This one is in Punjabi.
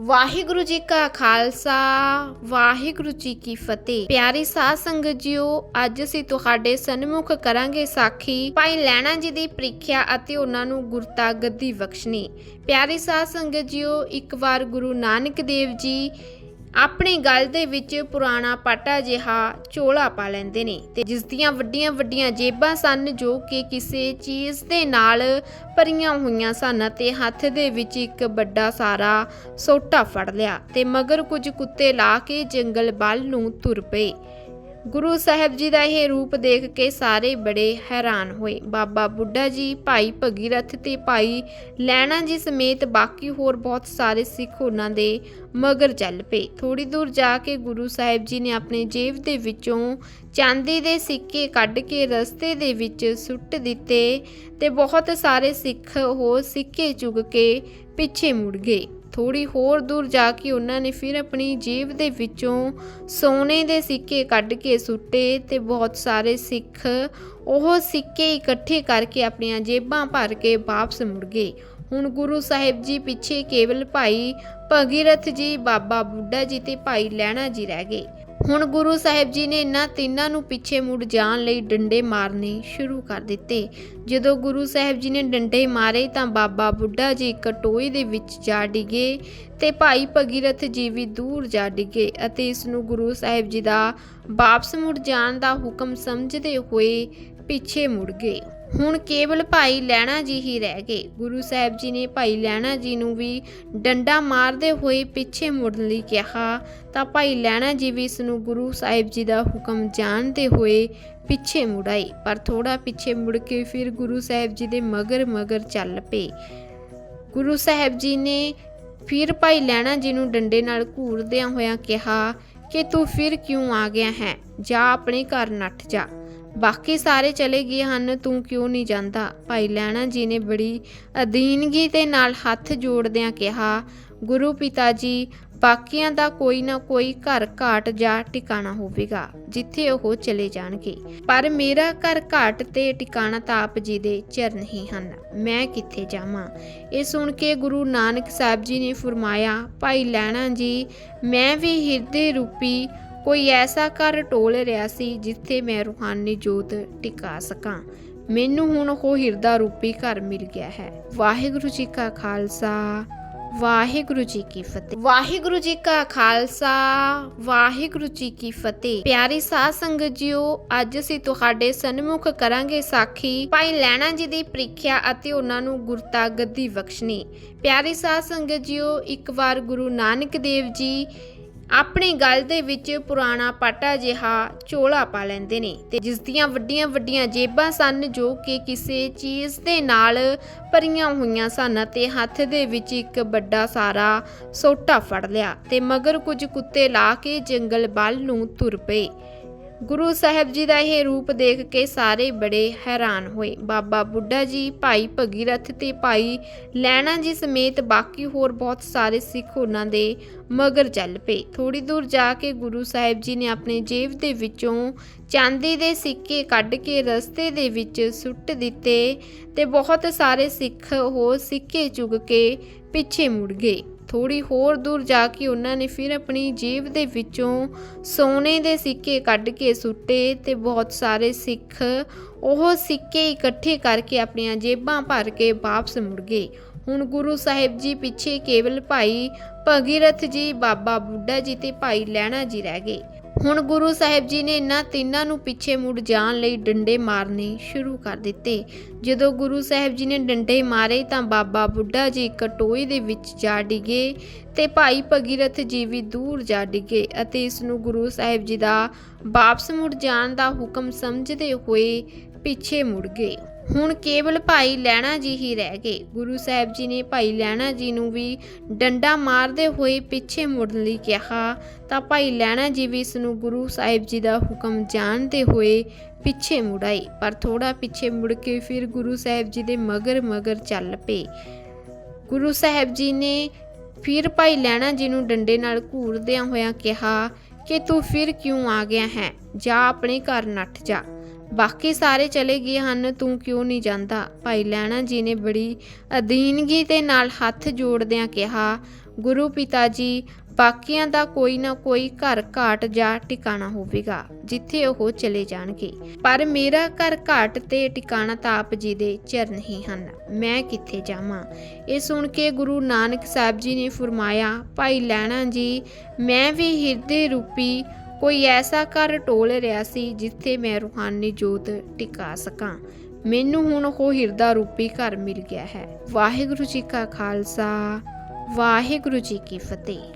ਵਾਹਿਗੁਰੂ ਜੀ ਕਾ ਖਾਲਸਾ, ਵਾਹਿਗੁਰੂ ਜੀ ਕੀ ਫਤਿਹ। ਪਿਆਰੀ ਸਾਧ ਸੰਗਤ ਜੀਓ, ਅੱਜ ਅਸੀਂ ਤੁਹਾਡੇ ਸਨਮੁਖ ਕਰਾਂਗੇ ਸਾਖੀ ਭਾਈ ਲੈਣਾ ਜੀ ਦੀ ਪ੍ਰੀਖਿਆ ਅਤੇ ਉਹਨਾਂ ਨੂੰ ਗੁਰਤਾ ਗੱਦੀ ਬਖਸ਼ਣੀ। ਪਿਆਰੀ ਸਾਧ ਸੰਗਤ ਜੀਓ, ਇੱਕ ਵਾਰ ਗੁਰੂ ਨਾਨਕ ਦੇਵ ਜੀ ਆਪਣੀ ਗੱਲ ਦੇ ਵਿੱਚ ਪੁਰਾਣਾ ਪਾਟਾ ਜਿਹਾ ਚੋਲਾ ਪਾ ਲੈਂਦੇ ਨੇ ਤੇ ਜਿਸ ਦੀਆਂ ਵੱਡੀਆਂ ਵੱਡੀਆਂ ਜੇਬਾਂ ਸਨ ਜੋ ਕਿ ਕਿਸੇ ਚੀਜ਼ ਦੇ ਨਾਲ ਭਰੀਆਂ ਹੋਈਆਂ ਸਨ ਤੇ ਹੱਥ ਦੇ ਵਿੱਚ ਇੱਕ ਵੱਡਾ ਸਾਰਾ ਸੋਟਾ ਫੜ ਲਿਆ ਤੇ ਮਗਰ ਕੁਝ ਕੁੱਤੇ ਲਾ ਕੇ ਜੰਗਲ ਵੱਲ ਨੂੰ ਤੁਰ ਪਏ। ਗੁਰੂ ਸਾਹਿਬ ਜੀ ਦਾ ਇਹ ਰੂਪ ਦੇਖ ਕੇ ਸਾਰੇ ਬੜੇ ਹੈਰਾਨ ਹੋਏ। ਬਾਬਾ ਬੁੱਢਾ ਜੀ, ਭਾਈ ਭਗੀਰਥ ਤੇ ਭਾਈ ਲੈਣਾ ਜੀ ਸਮੇਤ ਬਾਕੀ ਹੋਰ ਬਹੁਤ ਸਾਰੇ ਸਿੱਖ ਉਹਨਾਂ ਦੇ ਮਗਰ ਚੱਲ ਪਏ। ਥੋੜੀ ਦੂਰ ਜਾ ਕੇ ਗੁਰੂ ਸਾਹਿਬ ਜੀ ਨੇ ਆਪਣੇ ਜੇਬ ਦੇ ਵਿੱਚੋਂ ਚਾਂਦੀ ਦੇ ਸਿੱਕੇ ਕੱਢ ਕੇ ਰਸਤੇ ਦੇ ਵਿੱਚ ਸੁੱਟ ਦਿੱਤੇ ਤੇ ਬਹੁਤ ਸਾਰੇ ਸਿੱਖ ਉਹ ਸਿੱਕੇ ਚੁਗ ਕੇ ਪਿੱਛੇ ਮੁੜ ਗਏ। ਥੋੜੀ ਹੋਰ ਦੂਰ ਜਾ ਕੇ ਉਹਨਾਂ ਨੇ ਫਿਰ ਆਪਣੀ ਜੇਬ ਦੇ ਵਿੱਚੋਂ ਸੋਨੇ ਦੇ ਸਿੱਕੇ ਕੱਢ ਕੇ ਸੁੱਟੇ ਤੇ ਬਹੁਤ ਸਾਰੇ ਸਿੱਖ ਉਹ ਸਿੱਕੇ ਇਕੱਠੇ ਕਰਕੇ ਆਪਣੀਆਂ ਜੇਬਾਂ ਭਰ ਕੇ ਵਾਪਸ ਮੁੜ ਗਏ। ਹੁਣ ਗੁਰੂ ਸਾਹਿਬ ਜੀ ਪਿੱਛੇ ਕੇਵਲ ਭਾਈ ਭਗੀਰਥ ਜੀ, ਬਾਬਾ ਬੁੱਢਾ ਜੀ ਤੇ ਭਾਈ ਲੈਣਾ ਜੀ ਰਹਿ ਗਏ। ਹੁਣ ਗੁਰੂ ਸਾਹਿਬ ਜੀ ਨੇ ਇਹਨਾਂ ਤਿੰਨਾਂ ਨੂੰ ਪਿੱਛੇ ਮੁੜ ਜਾਣ ਲਈ ਡੰਡੇ ਮਾਰਨੇ ਸ਼ੁਰੂ ਕਰ ਦਿੱਤੇ। ਜਦੋਂ ਗੁਰੂ ਸਾਹਿਬ ਜੀ ਨੇ ਡੰਡੇ ਮਾਰੇ ਤਾਂ ਬਾਬਾ ਬੁੱਢਾ ਜੀ ਇੱਕ ਦੇ ਵਿੱਚ ਜਾ ਡਿੱਗੇ ਤੇ ਭਾਈ ਭਗੀਰਥ ਜੀ ਵੀ ਦੂਰ ਜਾ ਡਿੱਗੇ ਅਤੇ ਇਸ ਨੂੰ ਗੁਰੂ ਸਾਹਿਬ ਜੀ ਦਾ ਵਾਪਸ ਮੁੜ ਜਾਣ ਦਾ ਹੁਕਮ ਸਮਝਦੇ ਹੋਏ ਪਿੱਛੇ ਮੁੜ ਗਏ। ਹੁਣ ਕੇਵਲ ਭਾਈ ਲੈਣਾ ਜੀ ਹੀ ਰਹਿ ਗਏ। ਗੁਰੂ ਸਾਹਿਬ ਜੀ ਨੇ ਭਾਈ ਲੈਣਾ ਜੀ ਨੂੰ ਵੀ ਡੰਡਾ ਮਾਰਦੇ ਹੋਏ ਪਿੱਛੇ ਮੁੜਨ ਲਈ ਕਿਹਾ। ਤਾਂ ਭਾਈ ਲੈਣਾ ਜੀ ਵੀ ਇਸ ਨੂੰ ਗੁਰੂ ਸਾਹਿਬ ਜੀ ਦਾ ਹੁਕਮ ਜਾਣਦੇ ਹੋਏ ਪਿੱਛੇ ਮੁੜਾਈ ਪਰ ਥੋੜਾ ਪਿੱਛੇ ਮੁੜ ਕੇ ਫਿਰ ਗੁਰੂ ਸਾਹਿਬ ਜੀ ਦੇ ਮਗਰ ਮਗਰ ਚੱਲ ਪਏ। ਗੁਰੂ ਸਾਹਿਬ ਜੀ ਨੇ ਫਿਰ ਭਾਈ ਲੈਣਾ ਜੀ ਨੂੰ ਡੰਡੇ ਨਾਲ ਘੂਰਦਿਆਂ ਹੋਇਆਂ ਕਿਹਾ ਕਿ ਤੂੰ ਫਿਰ ਕਿਉਂ ਆ ਗਿਆ ਹੈ? ਜਾ ਆਪਣੇ ਘਰ ਨੱਠ ਜਾ। ਬਾਕੀ ਸਾਰੇ ਚਲੇ ਗਏ ਹਨ, ਤੂੰ ਕਿਉਂ ਨਹੀਂ ਜਾਂਦਾ? ਭਾਈ ਲੈਣਾ ਜੀ ਨੇ ਬੜੀ ਅਧੀਨਗੀ ਦੇ ਨਾਲ ਹੱਥ ਜੋੜਦਿਆਂ ਕਿਹਾ, ਗੁਰੂ ਪਿਤਾ ਜੀ ਬਾਕੀਆਂ ਦਾ ਕੋਈ ਨਾ ਕੋਈ ਘਰ ਘਾਟ ਜਾਂ ਟਿਕਾਣਾ ਹੋਵੇਗਾ, ਜਿੱਥੇ ਉਹ ਚਲੇ ਜਾਣਗੇ। ਪਰ ਮੇਰਾ ਘਰ ਘਾਟ ਤੇ ਟਿਕਾਣਾ ਤਾਂ ਆਪ ਜੀ ਦੇ ਚਰਨ ਹੀ ਹਨ, ਮੈਂ ਕਿੱਥੇ ਜਾਵਾਂ? ਇਹ ਸੁਣ ਕੇ ਗੁਰੂ ਨਾਨਕ ਸਾਹਿਬ ਜੀ ਨੇ ਫਰਮਾਇਆ, ਭਾਈ ਲੈਣਾ ਜੀ, ਮੈਂ ਵੀ ਹਿਰਦੇ ਰੂਪੀ ਕੋਈ ਐਸਾ ਘਰ ਟੋਲ ਰਿਹਾ ਸੀ ਜਿੱਥੇ ਮੈਂ ਰੂਹਾਨੀ ਜੋਤ ਟਿਕਾ ਸਕਾਂ। ਮੈਨੂੰ ਹੁਣ ਉਹ ਹਿਰਦਾ ਰੂਪੀ ਘਰ ਮਿਲ ਗਿਆ ਹੈ। ਵਾਹਿਗੁਰੂ ਜੀ ਕਾ ਖਾਲਸਾ, ਵਾਹਿਗੁਰੂ ਜੀ ਕੀ ਫਤਿਹ। ਵਾਹਿਗੁਰੂ ਜੀ ਕਾ ਖਾਲਸਾ, ਵਾਹਿਗੁਰੂ ਜੀ ਕੀ ਫਤਿਹ। ਪਿਆਰੀ ਸਾਧ ਸੰਗਤ ਜੀਓ, ਅੱਜ ਅਸੀਂ ਤੁਹਾਡੇ ਸਨਮੁਖ ਕਰਾਂਗੇ ਸਾਖੀ ਭਾਈ ਲੈਣਾ ਜੀ ਦੀ ਪ੍ਰੀਖਿਆ ਅਤੇ ਉਹਨਾਂ ਨੂੰ ਗੁਰਤਾ ਗੱਦੀ ਬਖਸ਼ਣੀ। ਪਿਆਰੀ ਸਾਧ ਸੰਗਤ ਜੀਓ, ਇੱਕ ਵਾਰ ਗੁਰੂ ਨਾਨਕ ਦੇਵ ਜੀ ਆਪਣੀ ਗੱਲ ਦੇ ਵਿੱਚ ਪੁਰਾਣਾ ਪਾਟਾ ਜਿਹਾ ਚੋਲਾ ਪਾ ਲੈਂਦੇ ਨੇ ਤੇ ਜਿਸ ਦੀਆਂ ਵੱਡੀਆਂ ਵੱਡੀਆਂ ਜੇਬਾਂ ਸਨ ਜੋ ਕਿ ਕਿਸੇ ਚੀਜ਼ ਦੇ ਨਾਲ ਭਰੀਆਂ ਹੋਈਆਂ ਸਨ ਤੇ ਹੱਥ ਦੇ ਵਿੱਚ ਇੱਕ ਵੱਡਾ ਸਾਰਾ ਸੋਟਾ ਫੜ ਲਿਆ ਤੇ ਮਗਰ ਕੁਝ ਕੁੱਤੇ ਲਾ ਕੇ ਜੰਗਲ ਵੱਲ ਨੂੰ ਤੁਰ ਪਏ। ਗੁਰੂ ਸਾਹਿਬ ਜੀ ਦਾ ਇਹ ਰੂਪ ਦੇਖ ਕੇ ਸਾਰੇ ਬੜੇ ਹੈਰਾਨ ਹੋਏ। ਬਾਬਾ ਬੁੱਢਾ ਜੀ, ਭਾਈ ਭਗੀਰਥ ਤੇ ਭਾਈ ਲੈਣਾ ਜੀ ਸਮੇਤ ਬਾਕੀ ਹੋਰ ਬਹੁਤ ਸਾਰੇ ਸਿੱਖ ਉਹਨਾਂ ਦੇ ਮਗਰ ਚੱਲ ਪਏ। ਥੋੜੀ ਦੂਰ ਜਾ ਕੇ ਗੁਰੂ ਸਾਹਿਬ ਜੀ ਨੇ ਆਪਣੇ ਜੇਬ ਦੇ ਵਿੱਚੋਂ ਚਾਂਦੀ ਦੇ ਸਿੱਕੇ ਕੱਢ ਕੇ ਰਸਤੇ ਦੇ ਵਿੱਚ ਸੁੱਟ ਦਿੱਤੇ ਤੇ ਬਹੁਤ ਸਾਰੇ ਸਿੱਖ ਉਹ ਸਿੱਕੇ ਚੁਗ ਕੇ ਪਿੱਛੇ ਮੁੜ ਗਏ। ਥੋੜੀ ਹੋਰ ਦੂਰ ਜਾ ਕੇ ਉਹਨਾਂ ਨੇ ਫਿਰ ਆਪਣੀ ਜੇਬ ਦੇ ਵਿੱਚੋਂ ਸੋਨੇ ਦੇ ਸਿੱਕੇ ਕੱਢ ਕੇ ਸੁੱਟੇ ਤੇ ਬਹੁਤ ਸਾਰੇ ਸਿੱਖ ਉਹ ਸਿੱਕੇ ਇਕੱਠੇ ਕਰਕੇ ਆਪਣੀਆਂ ਜੇਬਾਂ ਭਰ ਕੇ ਵਾਪਸ ਮੁੜ ਗਏ। ਹੁਣ ਗੁਰੂ ਸਾਹਿਬ ਜੀ ਪਿੱਛੇ ਕੇਵਲ ਭਾਈ ਭਗੀਰਥ ਜੀ, ਬਾਬਾ ਬੁੱਢਾ ਜੀ ਤੇ ਭਾਈ ਲੈਣਾ ਜੀ ਰਹਿ ਗਏ। ਹੁਣ ਗੁਰੂ ਸਾਹਿਬ ਜੀ ਨੇ ਇਹਨਾਂ ਤਿੰਨਾਂ ਨੂੰ ਪਿੱਛੇ ਮੁੜ ਜਾਣ ਲਈ ਡੰਡੇ ਮਾਰਨੇ ਸ਼ੁਰੂ ਕਰ ਦਿੱਤੇ। ਜਦੋਂ ਗੁਰੂ ਸਾਹਿਬ ਜੀ ਨੇ ਡੰਡੇ ਮਾਰੇ ਤਾਂ ਬਾਬਾ ਬੁੱਢਾ ਜੀ ਇੱਕ ਦੇ ਵਿੱਚ ਜਾ ਡਿੱਗੇ ਤੇ ਭਾਈ ਭਗੀਰਥ ਜੀ ਵੀ ਦੂਰ ਜਾ ਡਿੱਗੇ ਅਤੇ ਇਸ ਨੂੰ ਗੁਰੂ ਸਾਹਿਬ ਜੀ ਦਾ ਵਾਪਸ ਮੁੜ ਜਾਣ ਦਾ ਹੁਕਮ ਸਮਝਦੇ ਹੋਏ ਪਿੱਛੇ ਮੁੜ ਗਏ। ਹੁਣ ਕੇਵਲ ਭਾਈ ਲੈਣਾ ਜੀ ਹੀ ਰਹਿ ਗਏ। ਗੁਰੂ ਸਾਹਿਬ ਜੀ ਨੇ ਭਾਈ ਲੈਣਾ ਜੀ ਨੂੰ ਵੀ ਡੰਡਾ ਮਾਰਦੇ ਹੋਏ ਪਿੱਛੇ ਮੁੜਨ ਲਈ ਕਿਹਾ। ਤਾਂ ਭਾਈ ਲੈਣਾ ਜੀ ਵੀ ਇਸ ਨੂੰ ਗੁਰੂ ਸਾਹਿਬ ਜੀ ਦਾ ਹੁਕਮ ਜਾਣਦੇ ਹੋਏ ਪਿੱਛੇ ਮੁੜਾਈ ਪਰ ਥੋੜਾ ਪਿੱਛੇ ਮੁੜ ਕੇ ਫਿਰ ਗੁਰੂ ਸਾਹਿਬ ਜੀ ਦੇ ਮਗਰ ਮਗਰ ਚੱਲ ਪਏ। ਗੁਰੂ ਸਾਹਿਬ ਜੀ ਨੇ ਫਿਰ ਭਾਈ ਲੈਣਾ ਜੀ ਨੂੰ ਡੰਡੇ ਨਾਲ ਘੂਰਦਿਆਂ ਹੋਇਆਂ ਕਿਹਾ ਕਿ ਤੂੰ ਫਿਰ ਕਿਉਂ ਆ ਗਿਆ ਹੈ? ਜਾ ਆਪਣੇ ਘਰ ਨੱਠ ਜਾ। ਬਾਕੀ ਸਾਰੇ ਚਲੇ ਗਏ ਹਨ, ਤੂੰ ਕਿਉਂ ਨਹੀਂ ਜਾਂਦਾ? ਭਾਈ ਲੈਣਾ ਜੀ ਨੇ ਬੜੀ ਅਧੀਨਗੀ ਦੇ ਨਾਲ ਹੱਥ ਜੋੜਦਿਆਂ ਕਿਹਾ, ਗੁਰੂ ਪਿਤਾ ਜੀ, ਬਾਕੀਆਂ ਦਾ ਕੋਈ ਨਾ ਕੋਈ ਘਰ ਘਾਟ ਜਾਂ ਟਿਕਾਣਾ ਹੋਵੇਗਾ, ਜਿੱਥੇ ਉਹ ਚਲੇ ਜਾਣਗੇ। ਪਰ ਮੇਰਾ ਘਰ ਘਾਟ ਤੇ ਟਿਕਾਣਾ ਤਾਂ ਆਪ ਜੀ ਦੇ ਚਰਨ ਹੀ ਹਨ, ਮੈਂ ਕਿੱਥੇ ਜਾਵਾਂ? ਇਹ ਸੁਣ ਕੇ ਗੁਰੂ ਨਾਨਕ ਸਾਹਿਬ ਜੀ ਨੇ ਫਰਮਾਇਆ, ਭਾਈ ਲੈਣਾ ਜੀ, ਮੈਂ ਵੀ ਹਿਰਦੇ ਰੂਪੀ ਕੋਈ ਐਸਾ ਘਰ ਟੋਲ ਰਿਹਾ ਸੀ ਜਿੱਥੇ ਮੈਂ ਰੂਹਾਨੀ ਜੋਤ ਟਿਕਾ ਸਕਾਂ। ਮੈਨੂੰ ਹੁਣ ਉਹ ਹਿਰਦਾ ਰੂਪੀ ਘਰ ਮਿਲ ਗਿਆ ਹੈ। ਵਾਹਿਗੁਰੂ ਜੀ ਕਾ ਖਾਲਸਾ, ਵਾਹਿਗੁਰੂ ਜੀ ਕੀ ਫਤਿਹ।